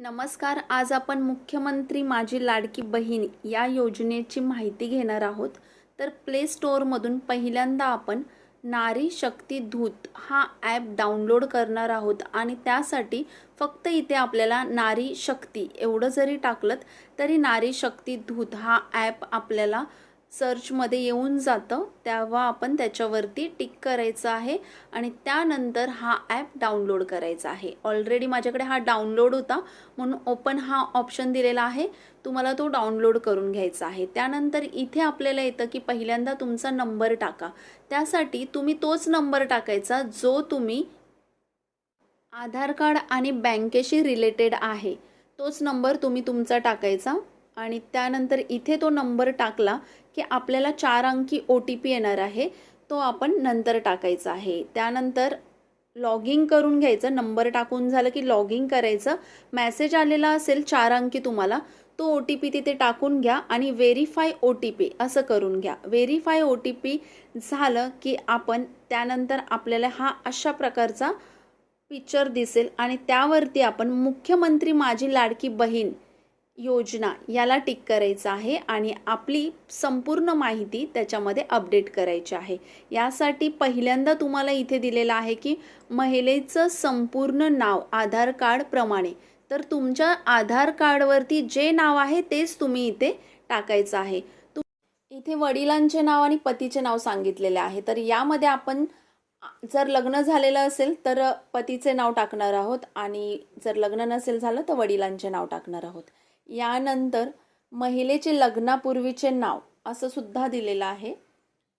नमस्कार आज आपण मुख्यमंत्री माझी लाडकी बहीण या योजनेची माहिती घेणार आहोत. तर प्ले स्टोअरमधून पहिल्यांदा आपण नारी शक्ती धूत हा ॲप डाउनलोड करणार आहोत आणि त्यासाठी फक्त इथे आपल्याला नारी शक्ती एवढं जरी टाकलं तरी नारी शक्ती धूत हा ॲप आपल्याला सर्चमध्ये येऊन जातं तेव्हा आपण त्याच्यावरती टिक करायचं आहे आणि त्यानंतर हा ॲप डाउनलोड करायचा आहे. ऑलरेडी माझ्याकडे हा डाउनलोड होता म्हणून ओपन हा ऑप्शन दिलेला आहे. तुम्हाला तो डाउनलोड करून घ्यायचा आहे. त्यानंतर इथे आपल्याला येतं की पहिल्यांदा तुमचा नंबर टाका. त्यासाठी तुम्ही तोच नंबर टाकायचा जो तुम्ही आधार कार्ड आणि बँकेशी रिलेटेड आहे. तोच नंबर तुम्ही तुमचा टाकायचा आणि त्यानंतर इथे तो नंबर टाकला की आपल्याला चार अंकी ओ टी पी येणार आहे तो आपण नंतर टाकायचा आहे. त्यानंतर लॉगिंग करून घ्यायचं नंबर टाकून झालं की लॉगिंग करायचं. मॅसेज आलेला असेल चार अंकी तुम्हाला तो ओ टी पी तिथे टाकून घ्या आणि व्हेरीफाय ओ टी पी असं करून घ्या. व्हेरीफाय ओ टी पी झालं की आपण त्यानंतर आपल्याला हा अशा प्रकारचा पिक्चर दिसेल आणि त्यावरती आपण मुख्यमंत्री माझी लाडकी बहीण योजना याला टिक करायचं आहे आणि आपली संपूर्ण माहिती त्याच्यामध्ये अपडेट करायची आहे. यासाठी पहिल्यांदा तुम्हाला इथे दिलेलं आहे की महिलेचं संपूर्ण नाव आधार कार्डप्रमाणे तर तुमच्या आधार कार्डवरती जे नाव आहे तेच तुम्ही इथे टाकायचं आहे. तु इथे वडिलांचे नाव आणि पतीचे नाव सांगितलेले आहे. तर यामध्ये आपण जर लग्न झालेलं असेल तर पतीचे नाव टाकणार आहोत आणि जर लग्न नसेल झालं तर वडिलांचे नाव टाकणार आहोत. यानंतर महिलेचे लग्नापूर्वीचे नाव असं सुद्धा दिलेलं आहे.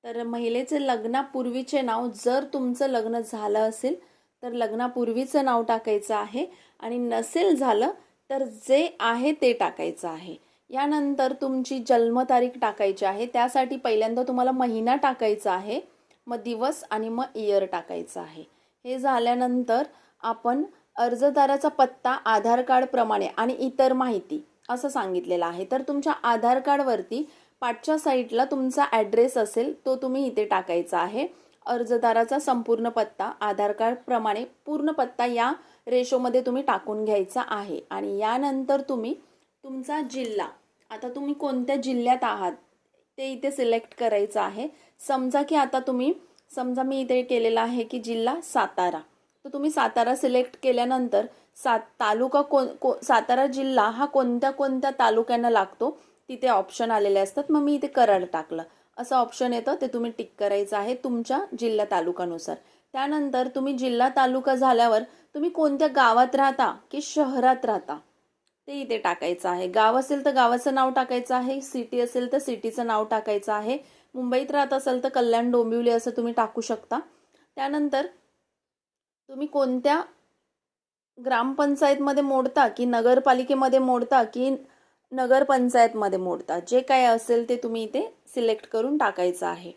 तर महिलेचे लग्नापूर्वीचे नाव जर तुमचं लग्न झालं असेल तर लग्नापूर्वीचं नाव टाकायचं आहे आणि नसेल झालं तर जे आहे ते टाकायचं आहे. यानंतर तुमची जन्मतारीख टाकायची आहे. त्यासाठी पहिल्यांदा तुम्हाला महिना टाकायचा आहे मग दिवस आणि मग इयर टाकायचं आहे. हे झाल्यानंतर आपण अर्जदाराचा पत्ता आधार कार्डप्रमाणे आणि इतर माहिती असं सांगितलेलं आहे. तर तुमच्या आधार कार्डवरती पाठच्या साईडला तुमचा ॲड्रेस असेल तो तुम्ही इथे टाकायचा आहे. अर्जदाराचा संपूर्ण पत्ता आधार कार्डप्रमाणे पूर्ण पत्ता या रेशोमध्ये तुम्ही टाकून घ्यायचा आहे. आणि यानंतर तुम्ही तुमचा जिल्हा आता तुम्ही कोणत्या जिल्ह्यात आहात ते इथे सिलेक्ट करायचं आहे. समजा की आता तुम्ही समजा मी इथे केलेलं आहे की जिल्हा सातारा. तर तुम्ही सातारा सिलेक्ट केल्यानंतर सात तालुका कोण को सातारा जिल्हा हा कोणत्या कोणत्या तालुक्यांना लागतो? तिथे ऑप्शन आलेले असतात. मग मी इथे कराड टाकलं. असं ऑप्शन येतं. ते तुम्ही टिक करायचं आहे तुमच्या जिल्हा तालुकानुसार. त्यानंतर तुम्ही जिल्हा तालुका झाल्यावर तुम्ही कोणत्या गावात राहता की शहरात राहता? ते इथे टाकायचं आहे. गाव असेल तर गावाचं नाव टाकायचं आहे. सिटी असेल तर सिटीचं नाव टाकायचं आहे. मुंबईत राहत असेल तर कल्याण डोंबिवली असं तुम्ही टाकू शकता. त्यानंतर तुम्ही कोणत्या ग्रामपंचायतमध्ये मोडता की नगरपालिकेमध्ये मोडता की नगरपंचायतमध्ये मोडता? जे काय असेल ते तुम्ही इथे सिलेक्ट करून टाकायचं आहे.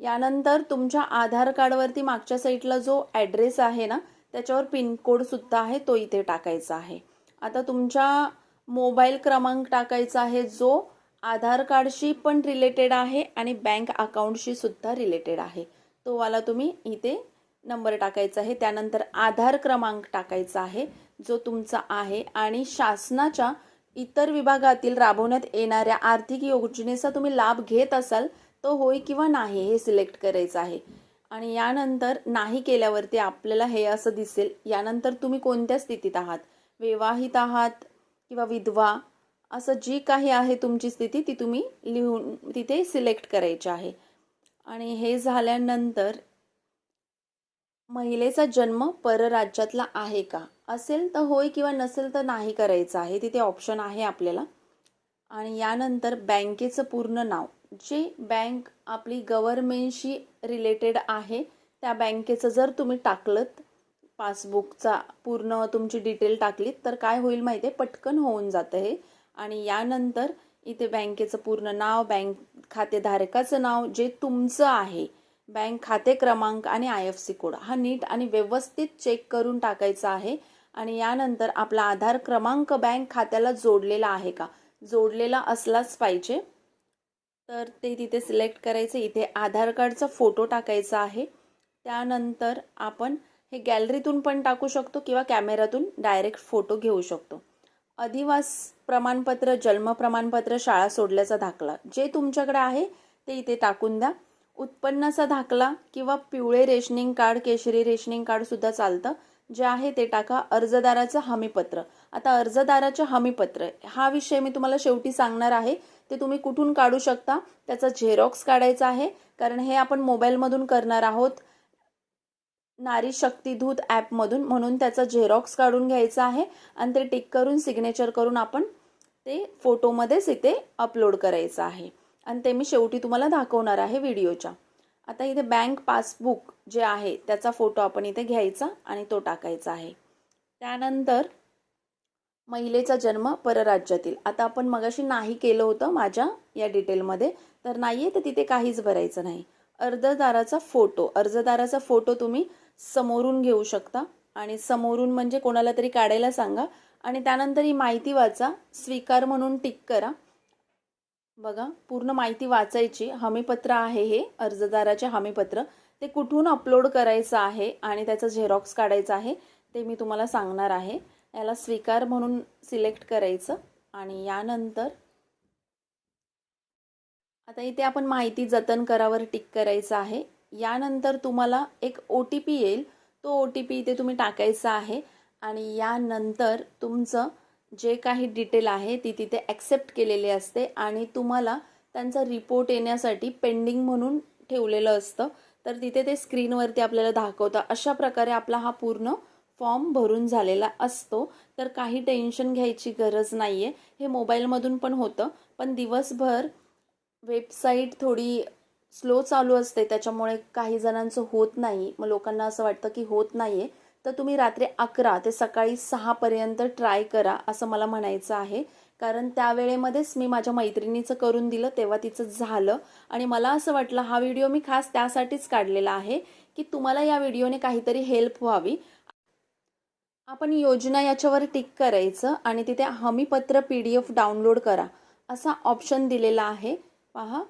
यानंतर तुमच्या आधार कार्डवरती मागच्या साईडला जो ॲड्रेस आहे ना त्याच्यावर पिनकोडसुद्धा आहे तो इथे टाकायचा आहे. आता तुमच्या मोबाईल क्रमांक टाकायचा आहे जो आधार कार्डशी पण रिलेटेड आहे आणि बँक अकाउंटशी सुद्धा रिलेटेड आहे. तो वाला तुम्ही इथे नंबर टाकायचा आहे. त्यानंतर आधार क्रमांक टाकायचा आहे जो तुमचा आहे. आणि शासनाच्या इतर विभागातील राबवण्यात येणाऱ्या आर्थिक योजनेचा तुम्ही लाभ घेत असाल तो होय किंवा नाही हे सिलेक्ट करायचं आहे. आणि यानंतर नाही केल्यावरती आपल्याला हे असं दिसेल यानंतर तुम्ही कोणत्या स्थितीत आहात? विवाहित आहात किंवा विधवा? असं जी काही आहे तुमची स्थिती ती तुम्ही लिहून तिथे सिलेक्ट करायची आहे. आणि हे झाल्यानंतर महिलेचा जन्म परराज्यातला आहे का? असेल तर होय किंवा नसेल तर नाही करायचं आहे. तिथे ऑप्शन आहे आपल्याला. आणि यानंतर बँकेचं पूर्ण नाव. जे बँक आपली गव्हर्मेंटशी रिलेटेड आहे त्या बँकेचं जर तुम्ही टाकलं पासबुकचा पूर्ण तुमची डिटेल टाकलीत तर काय होईल माहिती आहे पटकन होऊन जातं हे. आणि यानंतर इथे बँकेचं पूर्ण नाव बँक खातेधारकाचं नाव जे तुमचं आहे बँक खाते क्रमांक आणि आय एफ सी कोड. हा नीट आणि व्यवस्थित चेक करून टाकायचा आहे. आणि यानंतर आपला आधार क्रमांक बँक खात्याला जोडलेला आहे का? जोडलेला असलाच पाहिजे. तर ते तिथे सिलेक्ट करायचं. इथे आधार कार्डचा फोटो टाकायचा आहे. त्यानंतर आपण हे गॅलरीतून पण टाकू शकतो किंवा कॅमेऱ्यातून डायरेक्ट फोटो घेऊ शकतो. अधिवास प्रमाणपत्र जन्म प्रमाणपत्र शाळा सोडल्याचा दाखला. जे तुमच्याकडे आहे ते इथे टाकून द्या. उत्पन्नाचा दाखला किंवा पिवळे रेशनिंग कार्ड केशरी रेशनिंग कार्डसुद्धा चालतं जे आहे ते टाका अर्जदाराचं हमीपत्र. आता अर्जदाराचे हमीपत्र हा विषय मी तुम्हाला शेवटी सांगणार आहे. ते तुम्ही कुठून काढू शकता? त्याचा झेरॉक्स काढायचा आहे कारण हे आपण मोबाईलमधून करणार आहोत. नारी शक्तीधूत ॲपमधून म्हणून त्याचा झेरॉक्स काढून घ्यायचा आहे आणि ते टिक करून सिग्नेचर करून आपण ते फोटोमध्येच इथे अपलोड करायचं आहे. आणि ते मी शेवटी तुम्हाला दाखवणार आहे व्हिडिओच्या. आता इथे बँक पासबुक जे आहे त्याचा फोटो आपण इथे घ्यायचा आणि तो टाकायचा आहे. त्यानंतर महिलेचा जन्म परराज्यातील. आता आपण मगाशी नाही केलं होतं माझ्या या डिटेलमध्ये तर नाही आहे तर तिथे काहीच भरायचं नाही. अर्जदाराचा फोटो अर्जदाराचा फोटो तुम्ही समोरून घेऊ शकता. आणि समोरून म्हणजे कोणाला तरी काढायला सांगा. आणि त्यानंतर ही माहिती वाचा. स्वीकार म्हणून टिक करा. बघा पूर्ण माहिती वाचायची. हमीपत्र आहे हे अर्जदाराचे हमीपत्र. ते कुठून अपलोड करायचं आहे आणि त्याचं झेरॉक्स काढायचं आहे ते मी तुम्हाला सांगणार आहे. याला स्वीकार म्हणून सिलेक्ट करायचं आणि यानंतर आता इथे आपण माहिती जतन करावर टिक करायचं आहे. यानंतर तुम्हाला एक ओ टी पी येईल. तो ओ टी पी इथे तुम्ही टाकायचा आहे आणि यानंतर तुमचं जे काही डिटेल आहे ती तिथे ॲक्सेप्ट केलेली असते आणि तुम्हाला त्यांचा रिपोर्ट येण्यासाठी पेंडिंग म्हणून ठेवलेलं असतं. तर तिथे ते स्क्रीनवरती आपल्याला दाखवतं. अशा प्रकारे आपला हा पूर्ण फॉर्म भरून झालेला असतो. तर काही टेन्शन घ्यायची गरज नाही आहे हे मोबाईलमधून पण होतं. पण दिवसभर वेबसाईट थोडी स्लो चालू असते. त्याच्यामुळे काही जणांचं होत नाही. मग लोकांना असं वाटतं की होत नाही आहे तर तुम्ही रात्री अकरा ते सकाळी सहापर्यंत ट्राय करा असं मला म्हणायचं आहे. कारण त्यावेळेमध्येच मी माझ्या मैत्रिणीचं करून दिलं तेव्हा तिचं झालं. आणि मला असं वाटलं हा व्हिडिओ मी खास त्यासाठीच काढलेला आहे की तुम्हाला या व्हिडिओने काहीतरी हेल्प व्हावी. आपण योजना याच्यावर टिक करायचं आणि तिथे हमीपत्र पी डी एफ डाउनलोड करा असा ऑप्शन दिलेला आहे. पहा.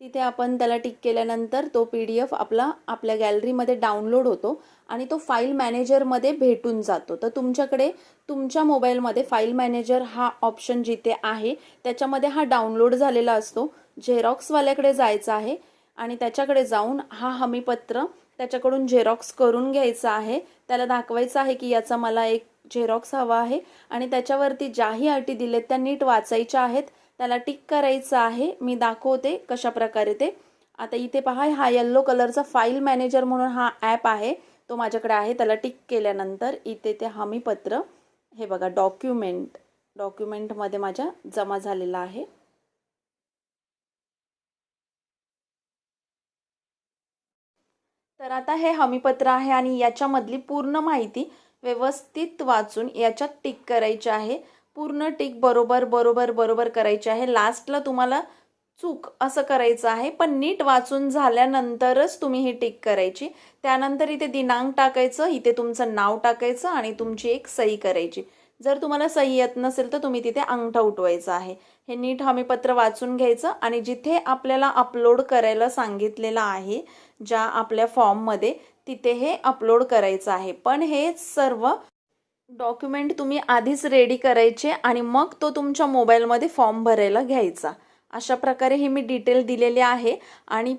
तिथे आपण त्याला टिक केल्यानंतर तो पी डी एफ आपला आपल्या गॅलरीमध्ये डाउनलोड होतो आणि तो फाईल मॅनेजरमध्ये भेटून जातो. तर तुमच्याकडे तुमच्या मोबाईलमध्ये फाईल मॅनेजर हा ऑप्शन जिथे आहे त्याच्यामध्ये हा डाउनलोड झालेला असतो. झेरॉक्सवाल्याकडे जायचा आहे आणि त्याच्याकडे जाऊन हा हमीपत्र त्याच्याकडून झेरॉक्स करून घ्यायचा आहे. त्याला दाखवायचं आहे की याचा मला एक झेरॉक्स हवा आहे आणि त्याच्यावरती ज्याही अटी दिलेत त्या नीट वाचायच्या आहेत. त्याला टिक करायचं आहे. मी दाखवते कशा प्रकारे ते. आता इथे पहा हा येल्लो कलरचा फाईल मॅनेजर म्हणून हा ॲप आहे. तो माझ्याकडे आहे. त्याला टिक केल्यानंतर इथे ते हमीपत्र हे बघा डॉक्युमेंट डॉक्युमेंटमध्ये माझ्या जमा झालेला आहे. तर आता हे हमीपत्र आहे आणि याच्यामधली पूर्ण माहिती व्यवस्थित वाचून याच्यात टिक करायची आहे. पूर्ण टिक बरोबर बरोबर बरोबर करायची आहे. लास्टला तुम्हाला चूक असं करायचं आहे पण नीट वाचून झाल्यानंतरच तुम्ही ही टिक करायची. त्यानंतर इथे दिनांक टाकायचं इथे तुमचं नाव टाकायचं आणि तुमची एक सही करायची. जर तुम्हाला सही येत नसेल तर तुम्ही तिथे अंगठा उठवायचा आहे. हे नीट हमीपत्र वाचून घ्यायचं आणि जिथे आपल्याला अपलोड करायला सांगितलेलं आहे ज्या आपल्या फॉर्ममध्ये तिथे हे अपलोड करायचं आहे. पण हे सर्व डॉक्युमेंट तुम्ही आधीच रेडी करायचे आणि मग तो तुमच्या मोबाईलमध्ये फॉर्म भरायला घ्यायचा. अशा प्रकारे हे मी डिटेल दिलेले आहे. आणि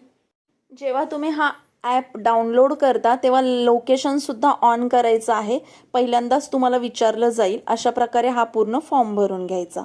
जेव्हा तुम्ही हा ॲप डाउनलोड करता तेव्हा लोकेशनसुद्धा ऑन करायचं आहे. पहिल्यांदाच तुम्हाला विचारलं जाईल. अशा प्रकारे हा पूर्ण फॉर्म भरून घ्यायचा.